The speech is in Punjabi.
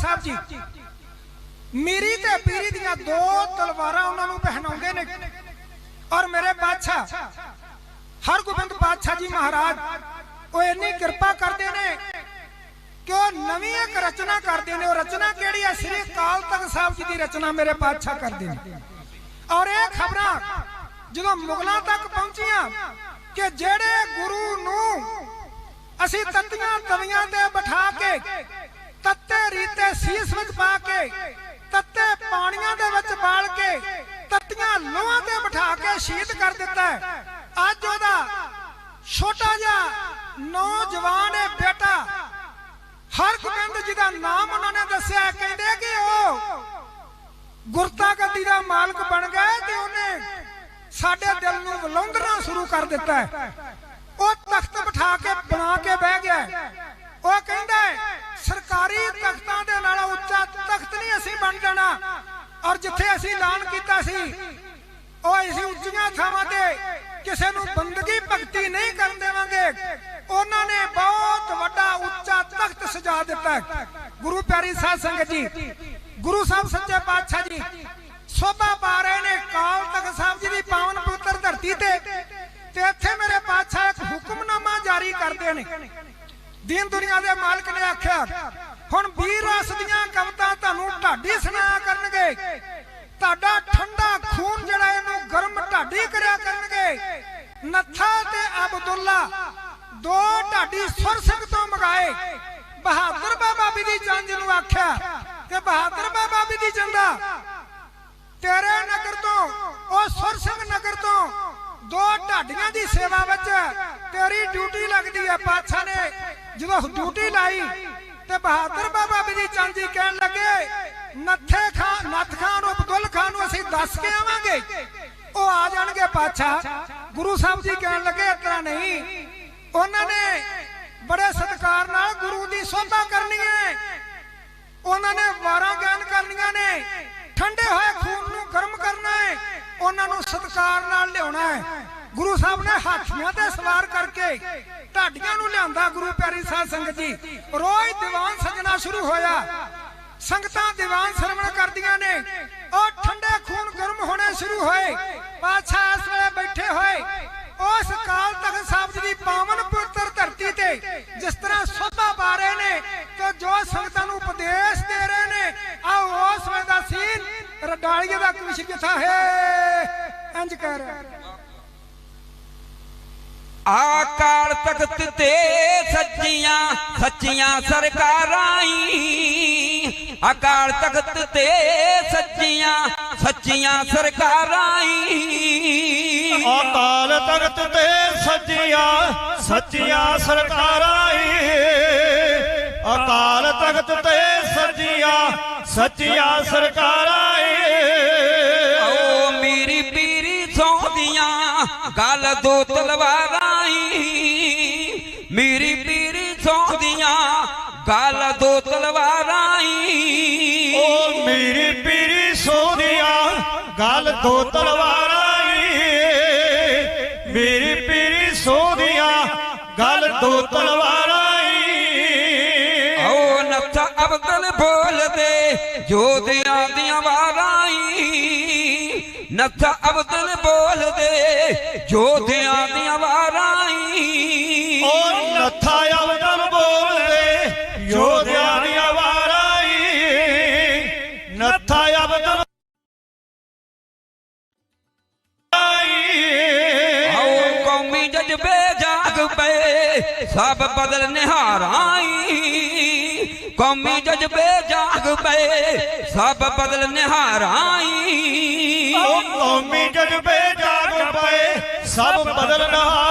ਸਾਹਿਬ ਜੀ, ਮੀਰੀ ਤੇ ਪੀਰੀ ਦੀਆਂ ਦੋ ਤਲਵਾਰਾਂ ਉਹਨਾਂ ਨੂੰ ਪਹਿਨਾਉਂਦੇ ਨੇ। ਔਰ ਮੇਰੇ ਬਾਦਸ਼ਾਹ, ਹਰਗੋਬਿੰਦ ਬਾਦਸ਼ਾਹ ਜੀ ਮਹਾਰਾਜ, ਉਹ ਇੰਨੀ ਕਿਰਪਾ ਕਰਦੇ ਨੇ ਕਿ ਉਹ ਨਵੀਂ ਇੱਕ ਰਚਨਾ ਕਰਦੇ ਨੇ। ਉਹ ਰਚਨਾ ਕਿਹੜੀ ਹੈ? ਸ੍ਰੀ ਕਾਲ ਤਖਤ ਸਾਹਿਬ ਜੀ ਦੀ ਰਚਨਾ ਮੇਰੇ ਬਾਦਸ਼ਾਹ ਕਰਦੇ ਨੇ। ਔਰ ਇਹ ਖਬਰਾਂ ਜਦੋਂ ਮੁਗਲਾਂ ਤੱਕ ਪਹੁੰਚੀਆਂ ਕਿ ਜਿਹੜੇ ਗੁਰੂ ਨੂੰ ਅਸੀਂ ਤੱਤੀਆਂ ਤਵੀਆਂ ਤੇ ਬਿਠਾ ਕੇ ਤੱਤੇ ਰੀਤੇ ਸੀਸ ਵਿੱਚ ਪਾ ਕੇ, ਤੱਤੇ ਪਾਣੀਆਂ ਦੇ ਵਿੱਚ ਬਾਲ ਕੇ, ਤੱਤੀਆਂ ਲੋਹਾਂ ਤੇ ਬਿਠਾ ਕੇ ਸ਼ਹੀਦ ਕਰ ਦਿੱਤਾ ਅੱਜ ਉਹਦਾ ਛੋਟਾ ਜਿਹਾ ਨੌਜਵਾਨ ਹੈ ਬੇਟਾ ਹਰਗੋਬਿੰਦ ਜੀ ਦਾ ਨਾਮ ਉਹਨਾਂ ਨੇ ਦੱਸਿਆ ਕਹਿੰਦੇ ਕਿ ਉਹ ਗੁਰਤਾ ਗੱਦੀ ਦਾ ਮਾਲਕ ਬਣ ਗਿਆ ਤੇ ਉਹਨੇ ਸਾਡੇ ਦਿਲ ਨੂੰ ਵਲੰਦਣਾ ਸ਼ੁਰੂ ਕਰ ਦਿੱਤਾ ਉਹ ਤਖਤ ਬਿਠਾ ਕੇ ਬਣਾ ਕੇ ਬਹਿ ਗਿਆ ਹੈ। ਉਹ ਕਹਿੰਦਾ ਹੈ, ਸਰਕਾਰੀ ਤਖਤਾਂ ਦੇ ਨਾਲ ਉੱਚਾ ਤਖਤ ਨਹੀਂ ਅਸੀਂ ਔਰ ਜਿੱਥੇ ਅਸੀਂ ਐਲਾਨ ਕੀਤਾ ਸੀ, ਉਹ ਅਸੀਂ ਉੱਚੀਆਂ ਥਾਵਾਂ ਤੇ ਕਿਸੇ ਨੂੰ ਬੰਦਗੀ ਭਗਤੀ ਨਹੀਂ ਕਰਨ ਦੇਵਾਂਗੇ। ਉਹਨਾਂ ਨੇ ਬਹੁਤ ਵੱਡਾ ਉੱਚਾ ਤਖਤ ਸਜਾ ਦਿੱਤਾ ਗੁਰੂ ਪਿਆਰੀ ਸਾਧ ਸੰਗਤ ਜੀ, ਗੁਰੂ ਸਾਹਿਬ ਸੱਚੇ ਪਾਤਸ਼ਾਹ ਜੀ, ਸੋਭਾ ਪਾ ਰਹੇ ਨੇ ਕਾਲ ਤਖਤ ਸਾਹਿਬ ਜੀ ਦੀ ਪਾਵਨ ਪਵਿੱਤਰ ਧਰਤੀ ਤੇ। ਤੇ ਇੱਥੇ ਮੇਰੇ ਪਾਤਸ਼ਾਹ ਇੱਕ ਹੁਕਮਨਾਮਾ ਜਾਰੀ ਕਰਦੇ ਨੇ। ਦੀਨ ਦੁਨੀਆ ਦੇ ਮਾਲਕ ਨੇ ਆਖਿਆ, ਹੁਣ ਵੀਰ ਰਸ ਦੀਆਂ ਕਵਿਤਾ ਤੁਹਾਡਾ ਠੰਡਾ ਖੂਨ ਜਿਹੜਾ ਇਹਨੂੰ ਗਰਮ ਢਾਡੀ ਕਰਿਆ ਕਰਨਗੇ। ਨੱਥਾ ਤੇ ਅਬਦੁੱਲਾ ਦੋ ਢਾਡੀ ਸੁਰ ਤੋਂ ਮਗਾਏ। ਬਹਾਦਰ ਬਾਬਾ ਵੀ ਦੀ ਜੰਜ ਨੂੰ ਆਖਿਆ ਕਿ ਬਹਾਦਰ ਬਾਬਾ ਵੀ ਦੀ ਜੰਦਾ ਤੇਰੇ ਨਗਰ ਤੋਂ, ਉਹ ਸੁਰ ਨਗਰ ਤੋਂ ਦੋ ਢਾਡੀਆਂ ਦੀ ਸੇਵਾ ਵਿੱਚ ਤੇਰੀ ਡਿਊਟੀ ਲੱਗਦੀ ਹੈ ਪਾਤਸ਼ਾਹ ਨੇ। ਜਦੋਂ ਡਿਊਟੀ ਲਾਈ ਤੇ ਬਹਾਦਰ ਬਾਬਾ ਵੀ ਦੀ ਚਾਂਦੀ ਕਹਿਣ ਲੱਗੇ ਨੱਥੇ ਖਾਨ ਨੱਥ ਖਾਨ ਨੂੰ ਅਬਦੁੱਲ ਖਾਨ ਨੂੰ ਅਸੀਂ ਦੱਸ ਕੇ ਆਵਾਂਗੇ। ਉਹ ਆ ਜਾਣਗੇ ਪਾਤਸ਼ਾਹ। ਗੁਰੂ ਸਾਹਿਬ ਜੀ ਕਹਿਣ ਲੱਗੇ, ਇਸ ਨਹੀਂ। ਉਹਨਾਂ ਨੇ ਬੜੇ ਸਤਿਕਾਰ ਨਾਲ ਗੁਰੂ ਦੀ ਸੋਭਾ ਕਰਨੀ ਹੈ। ਉਹਨਾਂ ਨੇ ਵਾਰਾਂ ਗਿਆਨ ਕਰਨੀਆਂ ਨੇ। ਠੰਡੇ ਹੋਏ ਖੂਨ ਨੂੰ ਗਰਮ ਕਰਨਾ ਹੈ। ਉਹਨਾਂ ਨੂੰ ਸਤਕਾਰ ਨਾਲ ਲਿਆਉਣਾ ਹੈ। ਗੁਰੂ ਸਾਹਿਬ ਨੇ ਹਾਥੀਆਂ ਤੇ ਸਵਾਰ ਕਰਕੇ ਢਾਡੀਆਂ ਨੂੰ ਲਿਆਂਦਾ, ਗੁਰੂ ਪਿਆਰੀ ਸਾਧ ਸੰਗਤ ਜੀ। ਰੋਜ਼ ਦੀਵਾਨ ਸਜਣਾ ਸ਼ੁਰੂ ਹੋਇਆ। ਸੰਗਤਾਂ ਦੀਵਾਨ ਸਰਵਣ ਕਰਦੀਆਂ ਨੇ। ਉਹ ਠੰਡੇ ਖੂਨ ਗਰਮ ਹੋਣੇ ਸ਼ੁਰੂ ਹੋਏ। ਪਾਤਸ਼ਾਹ ਇਸ ਵੇਲੇ ਬੈਠੇ ਹੋਏ। ਉਸ ਕਾਲ ਤਖਤ ਸਾਹਿਬ ਦੀ ਪਾਵਨ ਪਵਿੱਤਰ ਧਰਤੀ ਤੇ ਜਿਸ ਤਰ੍ਹਾਂ ਸੋਭਾ ਪਾ ਰਹੇ ਨੇ ਤੇ ਜੋ ਸੰਗਤਾਂ ਨੂੰ ਉਪਦੇਸ਼ ਦੇ ਰਹੇ ਨੇ, ਆਓ ਉਸ ਵੇਲੇ ਦਾ ਸੀਨ ਰਡਾਲੀਏ ਦਾ ਕਵਿਸ਼ ਕਿਥਾ ਹੈ। ਇੰਜ ਕਰ ਆਕਾਲ ਤਖਤ ਤੇ ਸੱਚੀਆਂ ਸੱਚੀਆਂ ਸਰਕਾਰਾਂ ਈ ਅਕਾਲ ਤਖਤ ਤੇ ਸੱਚੀਆਂ ਸੱਚੀਆਂ ਸਰਕਾਰਾਂ ਈ ਅਕਾਲ ਤਖਤ ਤੇ ਸੱਚੀਆਂ ਸੱਚੀਆਂ ਸਰਕਾਰਾਂ ਏ ਅਕਾਲ ਤਖਤ ਤੇ ਸੱਚੀਆਂ ਸੱਚੀਆਂ ਸਰਕਾਰਾਂ ਏ ਓ ਮੇਰੀ ਪੀਰੀ ਸੌਂਦੀਆਂ ਗੱਲ ਦੋ ਤਲਵਾਰਾਂ ਈ ਗੱਲ ਦੋ ਤਲਵਾਰਾਂ ਏ ਮੇਰੀ ਪੀਰੀ ਸੋਹਣਿਆ, ਗੱਲ ਦੋ ਤਲਵਾਰਾਂ ਏ ਓ ਨੱਥ ਅਬਦਲ ਬੋਲਦੇ ਜੋਧਿਆਂ ਦੀਆਂ ਵਾਰਾਂ ਈ ਨੱਥ ਅਬਦਲ ਬੋਲਦੇ ਜੋਧਿਆਂ ਦੀਆਂ ਵਾਰਾਂ ਈ ਜਜ਼ਬੇ ਜਾਗ ਪਏ, ਸਭ ਬਦਲ ਨਿਹਾਰਾਂ ਈ ਕੌਮੀ ਜਜ਼ਬੇ ਜਾਗ ਪਏ, ਸਭ ਬਦਲ ਨਿਹਾਰਾਂ ਕੌਮੀ ਜਜ਼ਬੇ ਜਾਗ ਪਏ, ਸਭ ਬਦਲ ਨਹਾਰਾ